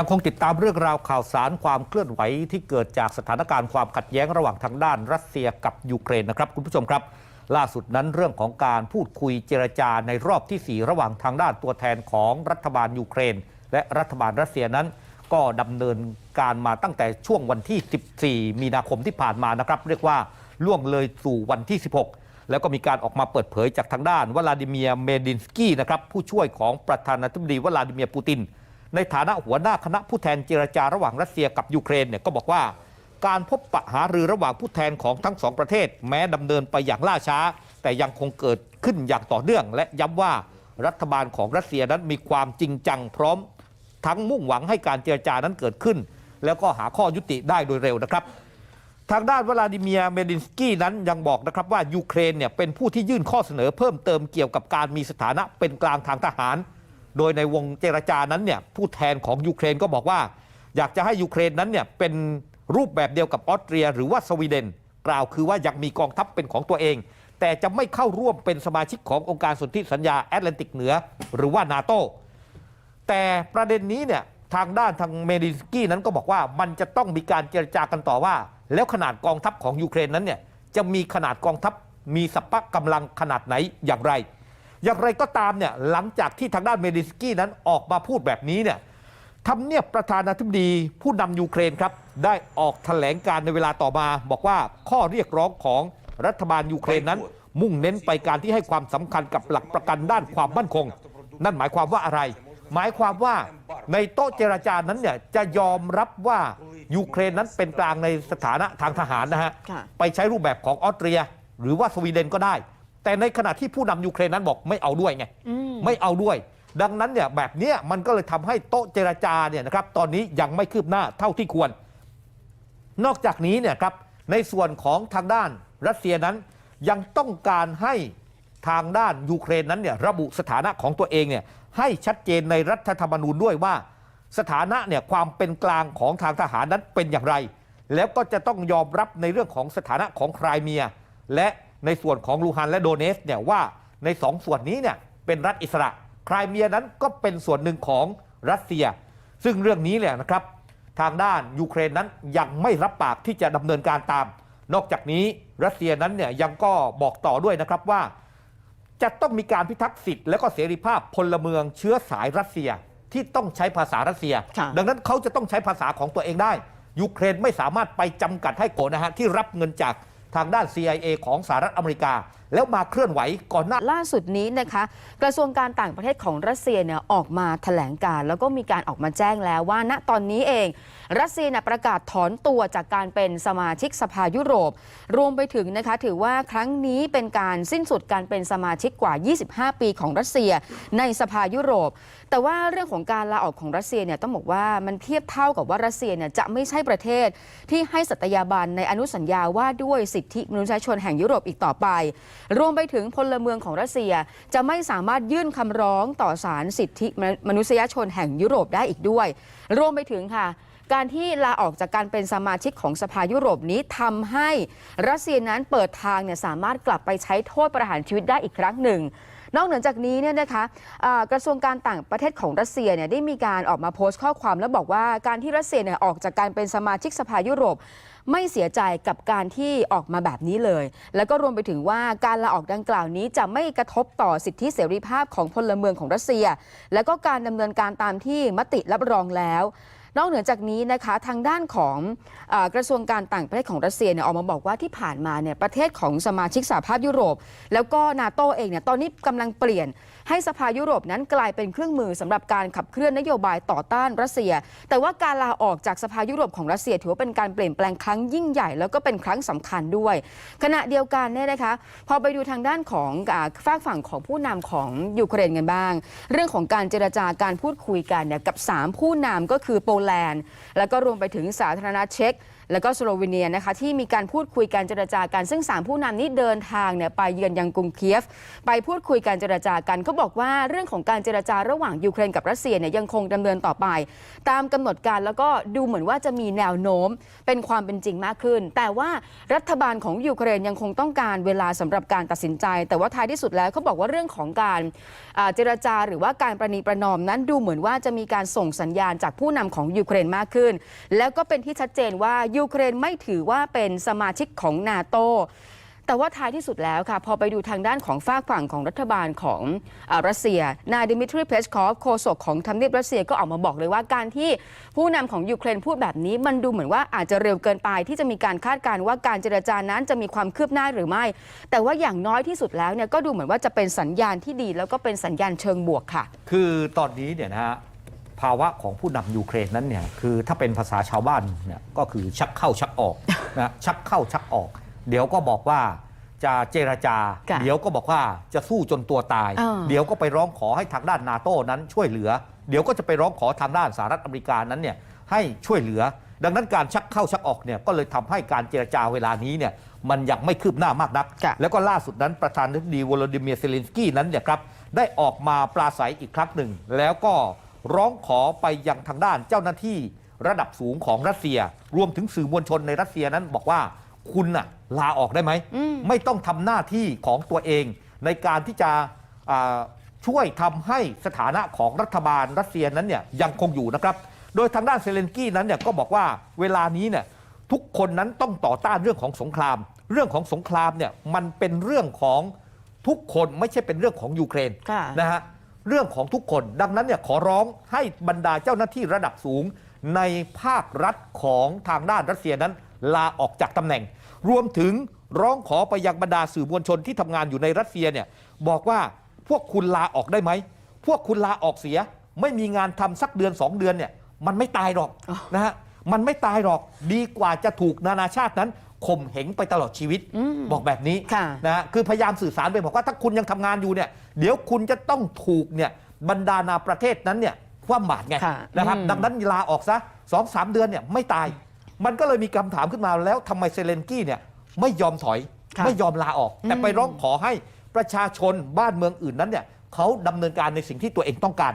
ยังคงติดตามเรื่องราวข่าวสารความเคลื่อนไหวที่เกิดจากสถานการณ์ความขัดแย้งระหว่างทางด้านรัสเซียกับยูเครนนะครับ คุณผู้ชมครับ ล่าสุดนั้นเรื่องของการพูดคุยเจรจาในรอบที่ 4 ระหว่างทางด้านตัวแทนของรัฐบาลยูเครน และรัฐบาลรัสเซียนั้น ก็ดำเนินการมาตั้งแต่ช่วงวันที่ 14 มีนาคมที่ผ่านมานะครับ เรียกว่าล่วงเลยสู่วันที่ 16 แล้วก็มีการออกมาเปิดเผยจากทางด้านวลาดิเมียร์เมดินสกี้นะครับผู้ช่วยของประธานาธิบดีวลาดิเมียร์ปูติน ในฐานะหัวหน้าคณะผู้แทนเจรจาระหว่างรัสเซียกับยูเครนเนี่ยก็บอกว่าการพบปะหารือระหว่างผู้แทนของทั้งสองประเทศ แม้ดำเนินไปอย่างล่าช้า แต่ยังคงเกิดขึ้นอย่างต่อเนื่อง และย้ำว่ารัฐบาลของรัสเซียนั้นมีความจริงจังพร้อม ทั้งมุ่งหวังให้การเจรจานั้นเกิดขึ้น แล้วก็หาข้อยุติได้โดยเร็วนะครับ ทางด้านวลาดิเมียเมดินสกี้นั้นยังบอกนะครับว่ายูเครนเนี่ยเป็นผู้ที่ยื่นข้อเสนอเพิ่มเติมเกี่ยวกับการมีสถานะเป็นกลางทางทหาร โดยในวงเจรจานั้นเนี่ยผู้แทนของยูเครนก็บอกว่า อยากจะให้ยูเครนนั้นเนี่ยเป็นรูปแบบเดียวกับออสเตรีย หรือว่าสวีเดน กล่าวคือว่ายังมีกองทัพเป็นของตัวเอง แต่จะไม่เข้าร่วมเป็นสมาชิกขององค์การสนธิสัญญาแอตแลนติกเหนือ หรือว่านาโตแต่ประเด็นนี้เนี่ยทางด้านทางเมดินสกี้นั้นก็บอกว่ามันจะต้องมีการเจรจากันต่อว่า แล้วขนาดกองทัพของยูเครนนั้นเนี่ยจะมีขนาดกองทัพมีสัพพะกำลังขนาดไหนอย่างไร อย่างไรก็ตามเนี่ยหลังจากที่ทางด้านเมดินสกี้นั้นออกมาพูดแบบนี้เนี่ยทำเนียบประธานาธิบดีผู้นำยูเครนครับ ได้ออกแถลงการในเวลาต่อมา บอกว่าข้อเรียกร้องของรัฐบาลยูเครนนั้น มุ่งเน้นไปการที่ให้ความสำคัญกับหลักประกันด้านความมั่นคง นั่นหมายความว่าอะไร หมายความว่าในโต๊ะเจรจานั้นเนี่ยจะยอมรับว่ายูเครนนั้นเป็นกลางในสถานะทางทหารนะฮะค่ะไปใช้รูปแบบของออสเตรีย หรือว่าสวีเดนก็ได้ แต่ในขณะที่ผู้นำยูเครนนั้นบอกไม่เอาด้วยไงอืมไม่เอาด้วย ดังนั้นเนี่ยแบบเนี้ยมันก็เลยทำให้โต๊ะเจรจาเนี่ยนะครับตอนนี้ยังไม่คืบหน้าเท่าที่ควร นอกจากนี้เนี่ยครับในส่วนของทางด้านรัสเซียนั้นยังต้องการให้ทางด้านยูเครนนั้นเนี่ยระบุสถานะของตัวเองเนี่ยให้ชัดเจนในรัฐธรรมนูญด้วยว่า สถานะเนี่ยความเป็นกลางของทางทหารนั้นเป็นอย่างไร แล้วก็จะต้องยอมรับในเรื่องของสถานะของไครเมีย และ ในส่วนของลูฮันและโดเนสเนี่ยว่าในสองส่วนนี้เนี่ยเป็นรัฐอิสระไครเมียนั้นก็เป็นส่วนหนึ่งของรัสเซีย ซึ่งเรื่องนี้เนี่ยนะครับทางด้านยูเครนนั้นยังไม่รับปากที่จะดำเนินการตาม นอกจากนี้รัสเซียนั้นเนี่ยยังก็บอกต่อด้วยนะครับว่า จะต้องมีการพิทักษ์สิทธิ์และก็เสรีภาพพลเมืองเชื้อสายรัสเซียที่ต้องใช้ภาษารัสเซียค่ะดังนั้นเขาจะต้องใช้ภาษาของตัวเองได้ ยูเครนไม่สามารถไปจำกัดให้โกนะฮะที่รับเงินจาก ทางด้าน CIA ของสหรัฐอเมริกา แล้วมาเคลื่อนไหวก่อนหน้า ล่าสุดนี้นะคะ กระทรวงการต่างประเทศของรัสเซียเนี่ยออกมาแถลงการ แล้วก็มีการออกมาแจ้งแล้วว่า ณตอนนี้เอง รัสเซียเนี่ยประกาศถอนตัวจากการเป็นสมาชิกสภายุโรป รวมไปถึงนะคะ ถือว่าครั้งนี้เป็นการสิ้นสุดการเป็นสมาชิกกว่า 25 ปีของรัสเซีย ในสภายุโรป แต่ว่าเรื่องของการลาออกของรัสเซียเนี่ยต้องบอกว่ามันเทียบเท่ากับว่ารัสเซียเนี่ยจะไม่ใช่ประเทศ ที่ให้สัตยาบันในอนุสัญญาว่าด้วยสิทธิมนุษยชนแห่งยุโรปอีกต่อไปรวมไปถึงพลเมืองของรัสเซียจะไม่สามารถยื่นคำร้องต่อศาลสิทธิมนุษยชนแห่งยุโรปได้อีกด้วย รวมไปถึงค่ะ การที่ลาออกจากการเป็นสมาชิกของสภายุโรปนี้ทำให้รัสเซียนั้นเปิดทางเนี่ยสามารถกลับไปใช้โทษประหารชีวิตได้อีกครั้งหนึ่งนอกเหนือจากนี้เนี่ยนะคะกระทรวงการต่างประเทศของรัสเซียเนี่ยได้มีการออกมาโพสต์ข้อความแล้วบอกว่าการที่รัสเซียเนี่ยออกจากการเป็นสมาชิกสภายุโรป ไม่เสียใจกับการที่ออกมาแบบนี้เลย แล้วก็รวมไปถึงว่าการลาออกดังกล่าวนี้จะไม่กระทบต่อสิทธิเสรีภาพของพลเมืองของรัสเซีย และก็การดำเนินการตามที่มติรับรองแล้วนอกเหนือจากนี้นะคะทางด้านของอกระทรวงการต่างประเทศของรัสเซียเนี่ยออกมาบอกว่าที่ผ่านมาเนี่ยประเทศของสมาชิกสหภาพยุโรป แล้วก็นาโตเองเนี่ยตอนนี้กำลังเปลี่ยน ให้สภายุโรปนั้นกลายเป็นเครื่องมือสำหรับการขับเคลื่อนนโยบายต่อต้านรัสเซีย แต่ว่าการลาออกจากสภายุโรปของรัสเซียถือว่าเป็นการเปลี่ยนแปลงครั้งยิ่งใหญ่แล้วก็เป็นครั้งสำคัญด้วย ขณะเดียวกันเนี่ยนะคะพอไปดูทางด้านของฝากฝั่งของผู้นำของยูเครนกันบ้าง เรื่องของการเจรจาการพูดคุยกันเนี่ยกับ 3 ผู้นำก็คือโปแลนด์ แล้วก็รวมไปถึงสาธารณรัฐเช็ก แล้วก็สโลวีเนียนะคะที่มีการพูดคุยการเจรจากันซึ่งสามผู้นำนี้เดินทางเนี่ยไปเยือนยังกรุงเคียฟ ไปพูดคุยการเจรจากันเขาบอกว่าเรื่องของการเจรจาระหว่างยูเครนกับรัสเซียเนี่ยยังคงดำเนินต่อไป ตามกำหนดการแล้วก็ดูเหมือนว่าจะมีแนวโน้มเป็นความเป็นจริงมากขึ้น แต่ว่ารัฐบาลของยูเครนยังคงต้องการเวลาสำหรับการตัดสินใจ แต่ว่าท้ายที่สุดแล้วเขาบอกว่าเรื่องของการเจรจาหรือว่าการประนีประนอมนั้นดูเหมือนว่าจะมีการส่งสัญญาณจากผู้นำของยูเครนมากขึ้น แล้วก็เป็นที่ชัดเจนว่ายูเครนไม่ถือว่าเป็นสมาชิกของนาโตแต่ว่าท้ายที่สุดแล้วค่ะ พอไปดูทางด้านของฝากฝั่งของรัฐบาลของอรัสเซีย นายดิมิทรีเพสคอฟโฆษกของทำเนียบรัสเซียก็ออกมาบอกเลยว่าการที่ผู้นำของยูเครนพูดแบบนี้ มันดูเหมือนว่าอาจจะเร็วเกินไปที่จะมีการคาดการณ์ว่าการเจรจานั้นจะมีความคืบหน้าหรือไม่ แต่ว่าอย่างน้อยที่สุดแล้วเนี่ยก็ดูเหมือนว่าจะเป็นสัญญาณที่ดี แล้วก็เป็นสัญญาณเชิงบวกค่ะ คือตอนนี้เนี่ยนะฮะ ภาวะของผู้นำยูเครนนั้นเนี่ยคือถ้าเป็นภาษาชาวบ้านเนี่ยก็คือชักเข้าชักออกนะชักเข้าชักออก เดี๋ยวก็บอกว่าจะเจรจาค่ะเดี๋ยวก็บอกว่าจะสู้จนตัวตายอ่าเดี๋ยวก็ไปร้องขอให้ทางด้านนาโต้นั้นช่วยเหลือ เดี๋ยวก็จะไปร้องขอทางด้านสหรัฐอเมริกานั้นเนี่ยให้ช่วยเหลือ ดังนั้นการชักเข้าชักออกเนี่ยก็เลยทำให้การเจรจาเวลานี้เนี่ยมันยังไม่คืบหน้ามากนักค่ะแล้วก็ล่าสุดนั้นประธานาธิบดีวโลดิเมียร์เซเลนสกี้นั้นเนี่ยครับได้ออกมาปราศัยอีกครั้งหนึ่ง แล้วก็ ร้องขอไปยังทางด้านเจ้าหน้าที่ระดับสูงของรัสเซีย รวมถึงสื่อมวลชนในรัสเซียนั้นบอกว่าคุณน่ะลาออกได้ไหมอืมไม่ต้องทำหน้าที่ของตัวเอง ในการที่จะอ่าช่วยทำให้สถานะของรัฐบาลรัสเซียนั้นเนี่ยยังคงอยู่นะครับ โดยทางด้านเซเลนสกี้นั้นเนี่ยก็บอกว่าเวลานี้เนี่ยทุกคนนั้นต้องต่อต้านเรื่องของสงคราม เรื่องของสงครามเนี่ยมันเป็นเรื่องของทุกคนไม่ใช่เป็นเรื่องของยูเครนค่ะนะฮะ เรื่องของทุกคน ดังนั้นเนี่ยขอร้องให้บรรดาเจ้าหน้าที่ระดับสูง ในภาครัฐของทางด้านรัสเซียนั้น ลาออกจากตำแหน่ง รวมถึงร้องขอไปยังบรรดาสื่อมวลชนที่ทำงานอยู่ในรัสเซียเนี่ยบอกว่าพวกคุณลาออกได้ไหม พวกคุณลาออกเสีย ไม่มีงานทำสักเดือนสองเดือนเนี่ยมันไม่ตายหรอกนะฮะมันไม่ตายหรอกดีกว่าจะถูกนานาชาตินั้น ข่มเหงไปตลอดชีวิตอืมบอกแบบนี้ค่ะนะฮะคือพยายามสื่อสารไปบอกว่าถ้าคุณยังทำงานอยู่เนี่ย เดี๋ยวคุณจะต้องถูกเนี่ยบรรดานาประเทศนั้นเนี่ยคว่ำบาตรไงค่ะนะครับอืม ดังนั้นลาออกซะสองสามเดือนเนี่ยไม่ตาย มันก็เลยมีคำถามขึ้นมาแล้วทำไมเซเลนกี้เนี่ยไม่ยอมถอย ค่ะไม่ยอมลาออก แต่อืมไปร้องขอให้ประชาชนบ้านเมืองอื่นนั้นเนี่ยเขาดำเนินการในสิ่งที่ตัวเองต้องการ